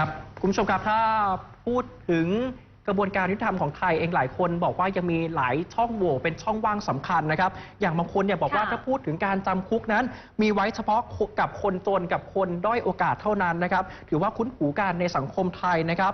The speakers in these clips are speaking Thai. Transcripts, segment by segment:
ครับคุณผู้ชมครับถ้าพูดถึงกระบวนการยุติธรรมของไทยเองหลายคนบอกว่ายังมีหลายช่องโหว่เป็นช่องว่างสำคัญนะครับ อย่างบางคนเนี่ยบอกว่าค่ะถ้าพูดถึงการจำคุกนั้น มีไว้เฉพาะกับคนจนกับคนด้อยโอกาสเท่านั้นนะครับ ถือว่าคุ้นหูกันในสังคมไทยนะครับ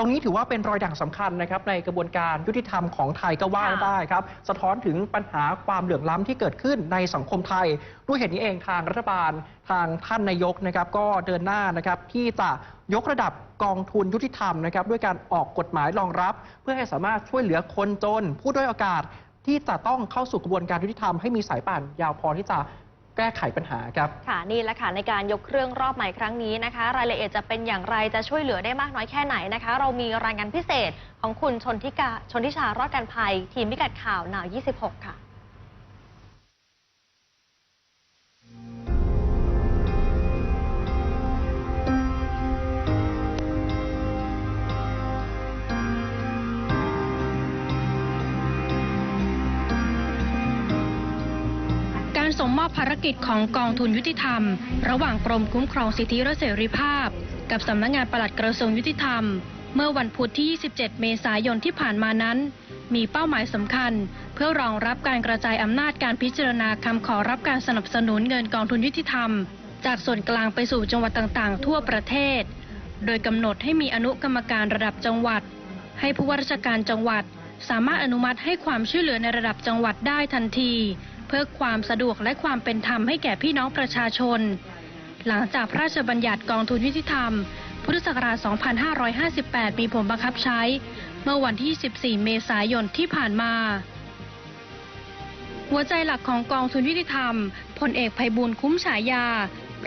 ตรงนี้ถือว่าเป็นรอยด่างสำคัญนะครับในกระบวนการยุติธรรมของไทยก็ว่าค่ะได้ครับ สะท้อนถึงปัญหาความเหลื่อมล้ำที่เกิดขึ้นในสังคมไทย ด้วยเหตุนี้เองทางรัฐบาลทางท่านนายกนะครับ ก็เดินหน้านะครับที่จะยกระดับกองทุนยุติธรรมนะครับด้วยการออกกฎหมายรองรับ เพื่อให้สามารถช่วยเหลือคนจน ผู้ด้อยโอกาสที่จะต้องเข้าสู่กระบวนการยุติธรรมให้มีสายป่านยาวพอที่จะ แก้ไขปัญหาครับค่ะนี่แหละค่ะในการยกเครื่องรอบใหม่ครั้งนี้นะคะ รายละเอียดจะเป็นอย่างไรจะช่วยเหลือได้มากน้อยแค่ไหนนะคะ เรามีรายงานพิเศษของคุณชนทิกาชนทิชารอดกันภัย ทีมพิกัดข่าวหนาว 26 ค่ะ ส่งมอบภารกิจของกองทุนยุติธรรม ระหว่างกรมคุ้มครองสิทธิและเสรีภาพ กับสำนักงานปลัดกระทรวงยุติธรรม เมื่อวันพุธที่ 27 เมษายนที่ผ่านมานั้น มีเป้าหมายสำคัญ เพื่อรองรับการกระจายอำนาจการพิจารณาคำขอรับการสนับสนุนเงินกองทุนยุติธรรม จากส่วนกลางไปสู่จังหวัดต่างๆ ทั่วประเทศ โดยกำหนดให้มีอนุกรรมการระดับจังหวัด ให้ผู้ว่าราชการจังหวัด สามารถอนุมัติให้ความช่วยเหลือในระดับจังหวัดได้ทันที เพื่อความสะดวกและความเป็นธรรมให้แก่พี่น้องประชาชน หลังจากพระราชบัญญัติกองทุนยุติธรรม พุทธศักราช 2558 มีผลบังคับใช้ เมื่อวันที่ 14 เมษายนที่ผ่านมา หัวใจหลักของกองทุนยุติธรรมพลเอกภัยบูลย์คุ้มฉายา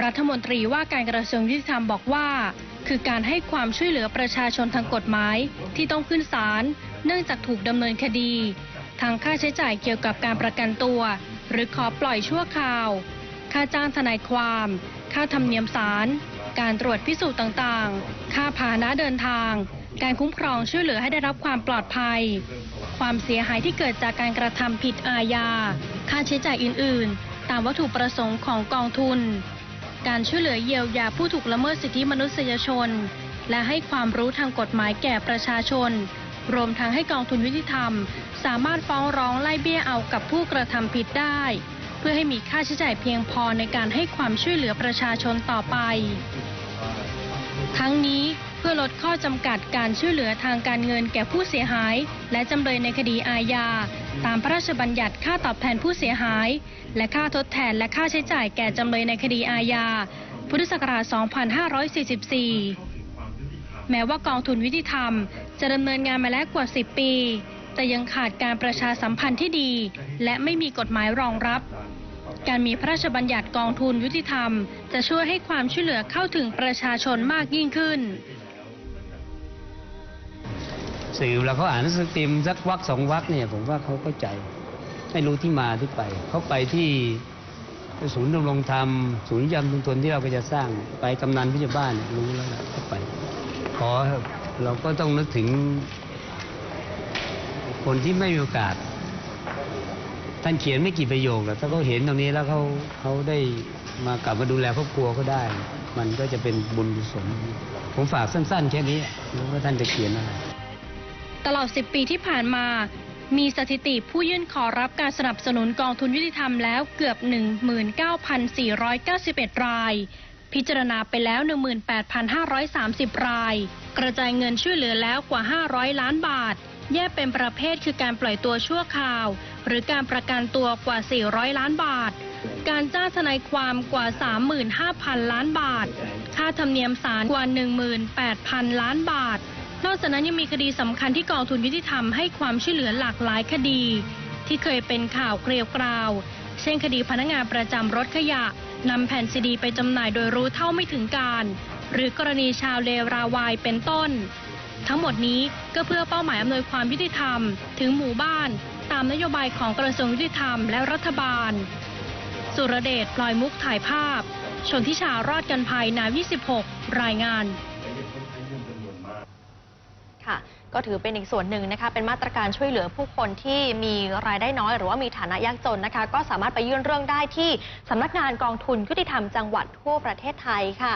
รัฐมนตรีว่าการกระทรวงยุติธรรมบอกว่า คือการให้ความช่วยเหลือประชาชนทางกฎหมายที่ต้องขึ้นศาลเนื่องจากถูกดำเนินคดีทางค่าใช้จ่ายเกี่ยวกับการประกันตัว หรือขอปล่อยชั่วคราว ค่าจ้างทนายความ ค่าธรรมเนียมศาล การตรวจพิสูจน์ต่างๆ ค่าพาหนะเดินทาง การคุ้มครองช่วยเหลือให้ได้รับความปลอดภัย ความเสียหายที่เกิดจากการกระทำผิดอาญา ค่าใช้จ่ายอื่นๆ ตามวัตถุประสงค์ของกองทุน การช่วยเหลือเยียวยาผู้ถูกละเมิดสิทธิมนุษยชน และให้ความรู้ทางกฎหมายแก่ประชาชน รวมทั้งให้กองทุนยุติธรรม สามารถฟ้องร้องไล่เบี้ยเอากับผู้กระทำผิดได้ เพื่อให้มีค่าใช้จ่ายเพียงพอในการให้ความช่วยเหลือประชาชนต่อไป ทั้งนี้เพื่อลดข้อจำกัดการช่วยเหลือทางการเงินแก่ผู้เสียหาย และจำเลยในคดีอาญาตามพระราชบัญญัติค่าตอบแทนผู้เสียหาย และค่าทดแทนและค่าใช้จ่ายแก่จำเลยในคดีอาญาพุทธศักราช 2544 แม้ว่ากองทุนยุติธรรม จะดำเนินงานมาแล้วกว่า 10 ปี แต่ยังขาดการประชาสัมพันธ์ที่ดี และไม่มีกฎหมายรองรับ การมีพระราชบัญญัติกองทุนยุติธรรม จะช่วยให้ความช่วยเหลือเข้าถึงประชาชนมากยิ่งขึ้น สื่อเวลาเขาอ่านหนังสือพิมพ์สักวักสองวักเนี่ยผมว่าเขาเข้าใจไม่รู้ที่มาที่ไป เขาไปที่ศูนย์ดำรงธรรม ศูนย์ยำชุมชนที่เราก็จะสร้างไปกำนันผู้ใหญ่บ้านเนี่ยรู้แล้วแหละเขาไป ขอเราก็ต้องนึกถึงคนที่ไม่มีโอกาส ท่านเขียนไม่กี่ประโยคแต่ถ้าเขาเห็นตรงนี้แล้วเขาเขาได้มากลับมาดูแลครอบครัวเขาได้ มันก็จะเป็นบุญกุศลผมฝากสั้นๆ แค่นี้ไม่ว่าท่านจะเขียนอะไรตลอด 10 ปีที่ผ่านมา มีสถิติผู้ยื่นขอรับการสนับสนุนกองทุนยุติธรรมแล้วเกือบ 19,491 ราย พิจารณาไปแล้ว 18,530 ราย กระจายเงินช่วยเหลือแล้วกว่า 500 ล้านบาท แยกเป็นประเภทคือการปล่อยตัวชั่วคราว หรือการประกันตัวกว่า 400 ล้านบาท การจ้างทนายความกว่า 35,000 ล้านบาท ค่าธรรมเนียมศาลกว่า 18,000 ล้านบาท นอกจากนั้นยังมีคดีสำคัญที่กองทุนยุติธรรมให้ความช่วยเหลือหลากหลายคดี ที่เคยเป็นข่าวเกลียวกราว เช่นคดีพนักงานประจำรถขยะ นำแผ่นซีดีไปจำหน่ายโดยรู้เท่าไม่ถึงการ หรือกรณีชาวเลวราวายเป็นต้น ทั้งหมดนี้ก็เพื่อเป้าหมายอำนวยความยุติธรรม ถึงหมู่บ้าน ตามนโยบายของกระทรวงยุติธรรมและรัฐบาล สุรเดชพลอยมุกถ่ายภาพ ชนทิชารอดกันภัยนาว26รายงานค่ะ ก็ถือเป็นอีกส่วนหนึ่งนะคะ เป็นมาตรการช่วยเหลือผู้คนที่มีรายได้น้อย หรือว่ามีฐานะยากจนนะคะ ก็สามารถไปยื่นเรื่องได้ที่สำนักงานกองทุนยุติธรรมจังหวัดทั่วประเทศไทยค่ะ